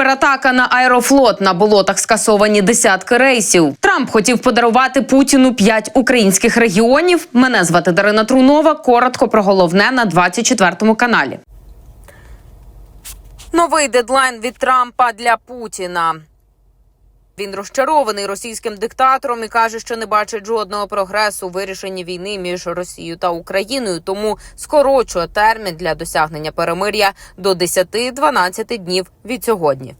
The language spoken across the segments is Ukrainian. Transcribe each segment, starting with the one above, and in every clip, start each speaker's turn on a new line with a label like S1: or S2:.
S1: Кібератака на аерофлот на болотах скасовані десятки рейсів. Трамп хотів подарувати Путіну п'ять українських регіонів. Мене звати Дарина Трунова. Коротко про головне на 24 каналі. Новий дедлайн від Трампа для Путіна. Він розчарований російським диктатором і каже, що не бачить жодного прогресу у вирішенні війни між Росією та Україною, тому скорочує термін для досягнення перемир'я до 10-12 днів від сьогодні.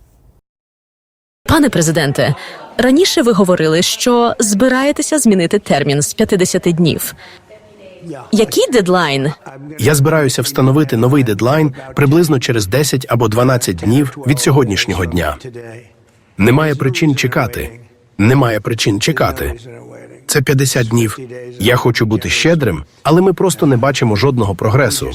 S2: Пане президенте, раніше ви говорили, що збираєтеся змінити термін з 50 днів. Який дедлайн?
S3: Я збираюся встановити новий дедлайн приблизно через 10 або 12 днів від сьогоднішнього дня. Немає причин чекати. Немає причин чекати. Це 50 днів. Я хочу бути щедрим, але ми просто не бачимо жодного прогресу.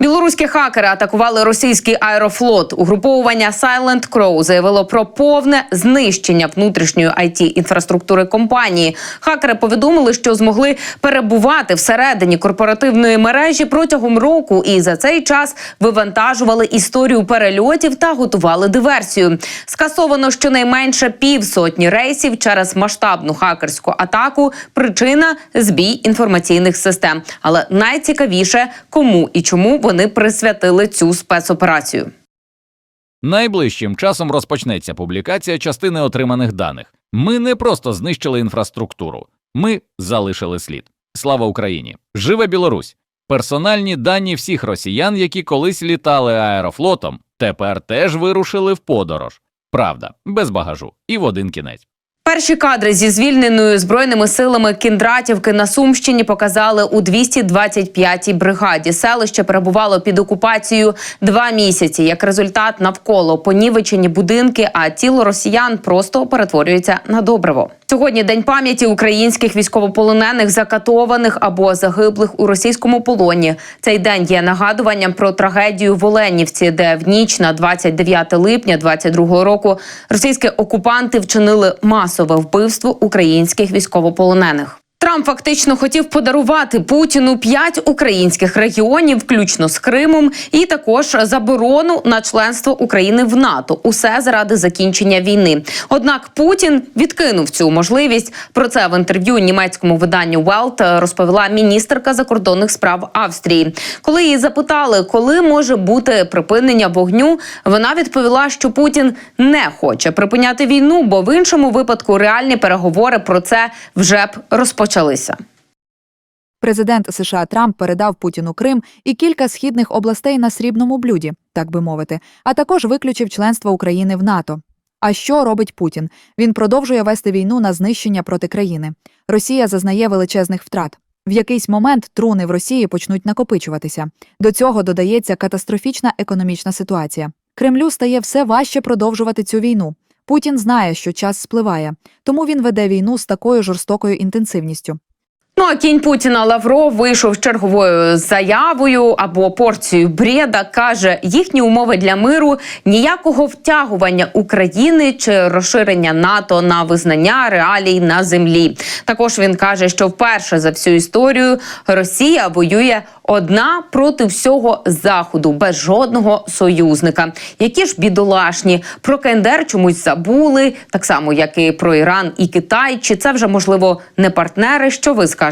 S1: Білоруські хакери атакували російський аерофлот. Угруповування Silent Crow заявило про повне знищення внутрішньої it інфраструктури компанії. Хакери повідомили, що змогли перебувати всередині корпоративної мережі протягом року, і за цей час вивантажували історію перельотів та готували диверсію. Скасовано щонайменше півсотні рейсів через масштабну хакерську атаку. Причина збій інформаційних систем. Але найцікавіше, кому і чому вони присвятили цю спецоперацію.
S4: Найближчим часом розпочнеться публікація частини отриманих даних. Ми не просто знищили інфраструктуру, ми залишили слід. Слава Україні! Живе Білорусь! Персональні дані всіх росіян, які колись літали аерофлотом, тепер теж вирушили в подорож. Правда, без багажу і в один кінець.
S1: Перші кадри зі звільненою збройними силами Кіндратівки на Сумщині показали у 225-й бригаді. Селище перебувало під окупацією два місяці. Як результат, навколо понівечені будинки, а тіло росіян просто перетворюється на добриво. Сьогодні день пам'яті українських військовополонених, закатованих або загиблих у російському полоні. Цей день є нагадуванням про трагедію в Оленівці, де в ніч на 29 липня 22 року російські окупанти вчинили масове вбивство українських військовополонених. Трамп фактично хотів подарувати Путіну п'ять українських регіонів, включно з Кримом, і також заборону на членство України в НАТО. Усе заради закінчення війни. Однак Путін відкинув цю можливість. Про це в інтерв'ю німецькому виданню Welt розповіла міністерка закордонних справ Австрії. Коли її запитали, коли може бути припинення вогню, вона відповіла, що Путін не хоче припиняти війну, бо в іншому випадку реальні переговори про це вже б розпочалися.
S5: Президент США Трамп передав Путіну Крим і кілька східних областей на срібному блюді, так би мовити, а також виключив членство України в НАТО. А що робить Путін? Він продовжує вести війну на знищення проти країни. Росія зазнає величезних втрат. В якийсь момент труни в Росії почнуть накопичуватися. До цього додається катастрофічна економічна ситуація. Кремлю стає все важче продовжувати цю війну. Путін знає, що час спливає, тому він веде війну з такою жорстокою інтенсивністю.
S1: Ну а кінь Путіна Лавров вийшов черговою заявою або порцією бреда. каже, їхні умови для миру ніякого втягування України чи розширення НАТО на визнання реалій на землі. Також він каже, що вперше за всю історію Росія воює одна проти всього заходу, без жодного союзника. Які ж бідолашні про КНДР чомусь забули, так само як і про Іран і Китай. Чи це вже можливо не партнери? Що ви скажете?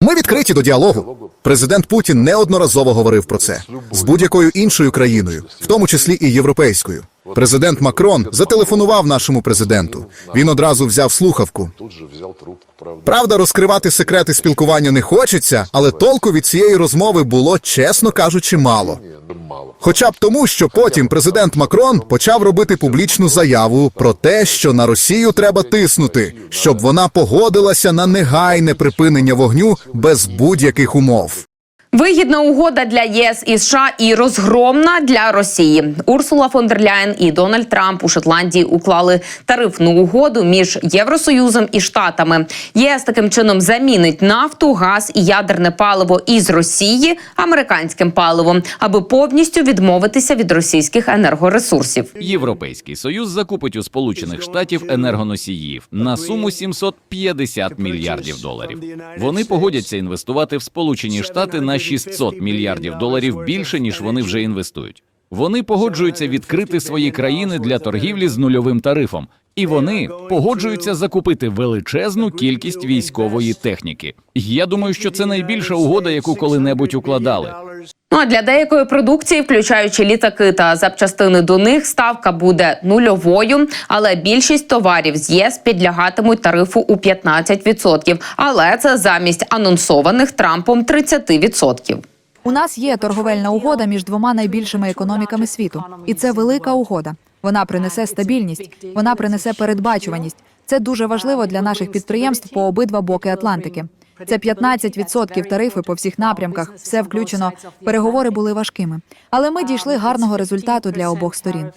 S6: Ми відкриті до діалогу. Президент Путін неодноразово говорив про це з будь-якою іншою країною, в тому числі і європейською. Президент Макрон зателефонував нашому президенту. Він одразу взяв слухавку.
S7: Правда,
S6: розкривати секрети спілкування не хочеться, але толку від цієї розмови було, чесно кажучи, мало. Хоча б тому, що потім президент Макрон почав робити публічну заяву про те, що на Росію треба тиснути, щоб вона погодилася на негайне припинення вогню без будь-яких умов.
S1: Вигідна угода для ЄС і США і розгромна для Росії. Урсула фон дер Ляєн і Дональд Трамп у Шотландії уклали тарифну угоду між Євросоюзом і Штатами. ЄС таким чином замінить нафту, газ і ядерне паливо із Росії американським паливом, аби повністю відмовитися від російських енергоресурсів.
S4: Європейський союз закупить у Сполучених Штатів енергоносіїв на суму 750 мільярдів доларів. Вони погодяться інвестувати в Сполучені Штати на 600 мільярдів доларів більше ніж вони вже інвестують. Вони погоджуються відкрити свої країни для торгівлі з нульовим тарифом, і вони погоджуються закупити величезну кількість військової техніки. Я думаю, що це найбільша угода, яку коли-небудь укладали.
S1: Ну а для деякої продукції, включаючи літаки та запчастини до них, ставка буде нульовою. Але більшість товарів з ЄС підлягатимуть тарифу у 15%. Але це замість анонсованих Трампом 30%.
S5: У нас є торговельна угода між двома найбільшими економіками світу, і це велика угода. Вона принесе стабільність, вона принесе передбачуваність. Це дуже важливо для наших підприємств по обидва боки Атлантики. Це 15% тарифи по всіх напрямках. Все включено. Переговори були важкими, але ми дійшли гарного результату для обох сторін.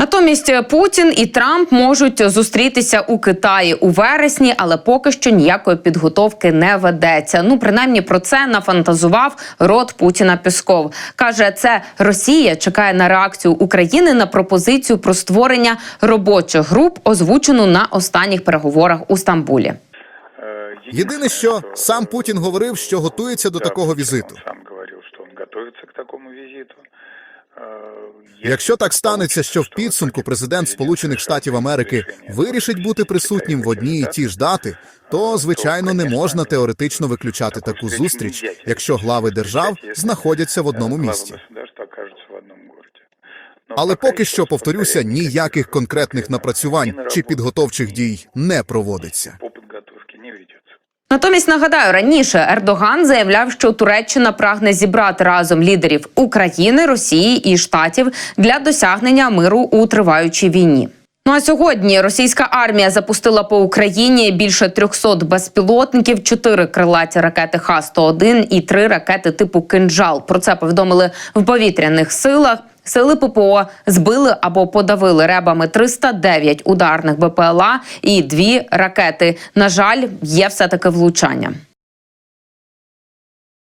S1: Натомість Путін і Трамп можуть зустрітися у Китаї у вересні, але поки що ніякої підготовки не ведеться. Ну принаймні про це нафантазував рот Путіна Пісков. каже, це Росія чекає на реакцію України на пропозицію про створення робочих груп, озвучену на останніх переговорах у Стамбулі.
S6: Єдине, що сам Путін говорив, що готується до такого візиту.
S7: Сам говорил, что он готовится к такому визиту.
S6: Якщо так станеться, що в підсумку президент Сполучених Штатів Америки вирішить бути присутнім в одній і ті ж дати, то звичайно не можна теоретично виключати таку зустріч, якщо глави держав знаходяться в одному
S7: городе.
S6: Але поки що повторюся, ніяких конкретних напрацювань чи підготовчих дій не проводиться.
S7: по подготовке не ведется.
S1: Натомість нагадаю, раніше Ердоган заявляв, що Туреччина прагне зібрати разом лідерів України, Росії і Штатів для досягнення миру у триваючій війні. Ну а сьогодні російська армія запустила по Україні більше 300 безпілотників, 4 крилаті ракети Х-101 і 3 ракети типу «Кинджал». Про це повідомили в повітряних силах. Сили ППО збили або подавили ребами 309 ударних БПЛА і дві ракети. На жаль, є все таки влучання.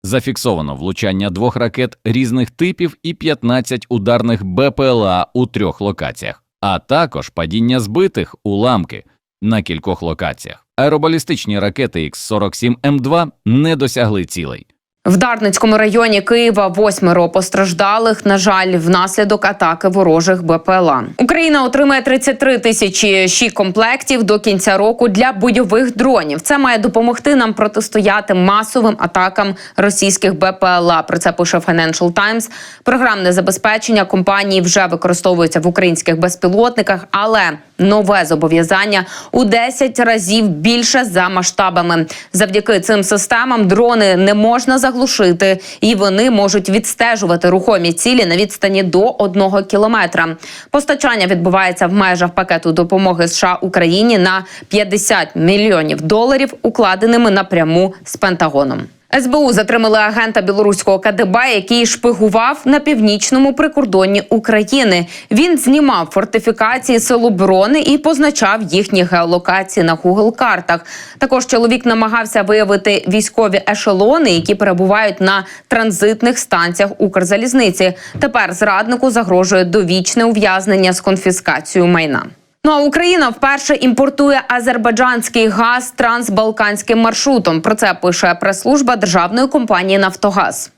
S4: Зафіксовано влучання двох ракет різних типів і 15 ударних БПЛА у трьох локаціях, а також падіння збитих уламки на кількох локаціях. Аеробалістичні ракети Х-47М2 не досягли цілей.
S1: В Дарницькому районі Києва восьмеро постраждалих, на жаль, внаслідок атаки ворожих БПЛА. Україна отримає 33 тисячі щі комплектів до кінця року для бойових дронів. Це має допомогти нам протистояти масовим атакам російських БПЛА. Про це пише Financial Times. Програмне забезпечення компанії вже використовується в українських безпілотниках, але нове зобов'язання у 10 разів більше за масштабами. Завдяки цим системам дрони не можна заглушити, і вони можуть відстежувати рухомі цілі на відстані до одного кілометра. Постачання відбувається в межах пакету допомоги США Україні на 50 мільйонів доларів, укладеними напряму з Пентагоном. СБУ затримали агента білоруського КДБ, який шпигував на північному прикордонні України. Він знімав фортифікації сил оборони і позначав їхні геолокації на Google картах. Також чоловік намагався виявити військові ешелони, які перебувають на транзитних станціях Укрзалізниці. Тепер зраднику загрожує довічне ув'язнення з конфіскацією майна. Ну а Україна вперше імпортує азербайджанський газ трансбалканським маршрутом. Про це пише прес-служба державної компанії Нафтогаз.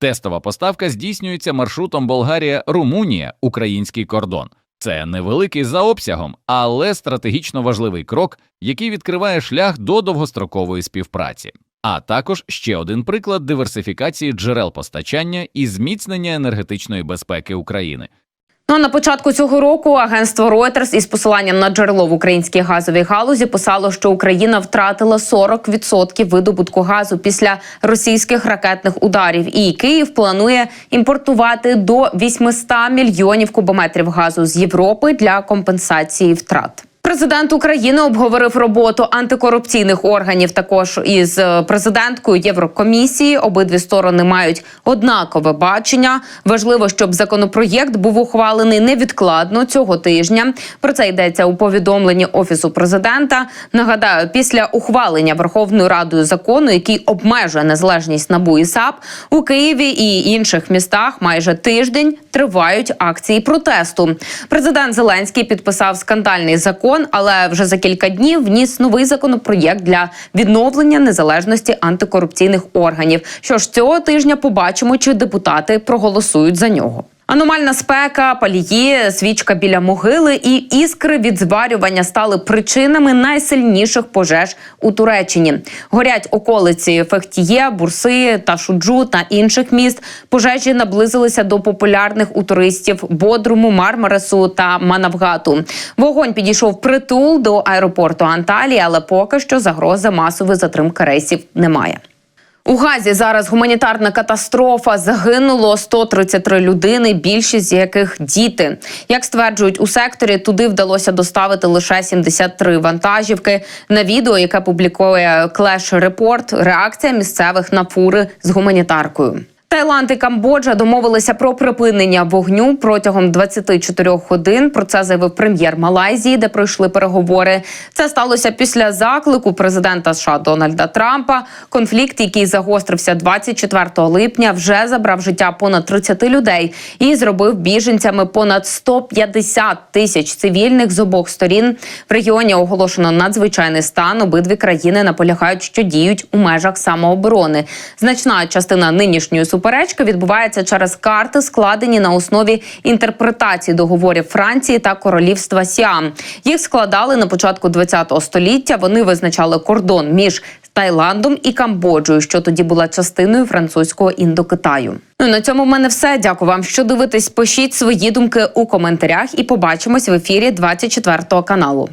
S4: Тестова поставка здійснюється маршрутом Болгарія-Румунія, український кордон. Це невеликий за обсягом, але стратегічно важливий крок, який відкриває шлях до довгострокової співпраці. А також ще один приклад диверсифікації джерел постачання і зміцнення енергетичної безпеки України.
S1: Ну а на початку цього року агентство Reuters із посиланням на джерело в українській газовій галузі писало, що Україна втратила 40% видобутку газу після російських ракетних ударів. І Київ планує імпортувати до 800 мільйонів кубометрів газу з Європи для компенсації втрат. Президент України обговорив роботу антикорупційних органів також із е, президенткою Єврокомісії. Обидві сторони мають однакове бачення. Важливо, щоб законопроєкт був ухвалений невідкладно цього тижня. Про це йдеться у повідомленні офісу президента. Нагадаю, після ухвалення Верховною Радою закону, який обмежує незалежність НАБУ і САП, у Києві і інших містах майже тиждень тривають акції протесту. Президент Зеленський підписав скандальний закон, але вже за кілька днів вніс новий законопроєкт для відновлення незалежності антикорупційних органів. Що ж цього тижня побачимо, чи депутати проголосують за нього. Аномальна спека, палії, свічка біля могили і іскри від зварювання стали причинами найсильніших пожеж у Туреччині. Горять околиці Фехтіє, Бурси та Шуджу та інших міст. Пожежі наблизилися до популярних у туристів Бодруму, Мармаресу та Манавгату. Вогонь підійшов притул до аеропорту Анталії, але поки що загрози масової затримки рейсів немає. У Газі зараз гуманітарна катастрофа. Загинуло 133 людини, більшість з яких діти. Як стверджують у секторі, туди вдалося доставити лише 73 вантажівки. На відео, яке публікує Clash Report, реакція місцевих на фури з гуманітаркою. Таїланд і Камбоджа домовилися про припинення вогню протягом 24 годин. Про це заявив прем'єр Малайзії, де пройшли переговори. Це сталося після заклику президента США Дональда Трампа. Конфлікт, який загострився 24 липня, вже забрав життя понад 30 людей і зробив біженцями понад 150 тисяч цивільних з обох сторін. В регіоні оголошено надзвичайний стан. Обидві країни наполягають, що діють у межах самооборони. Значна частина нинішньої суперечки відбувається через карти, складені на основі інтерпретації договорів Франції та Королівства Сіам. Їх складали на початку ХХ століття. Вони визначали кордон між Таїландом і Камбоджею, що тоді була частиною французького індокитаю. Ну на цьому в мене все. Дякую вам, що дивитесь. Пишіть свої думки у коментарях і побачимось в ефірі 24 каналу.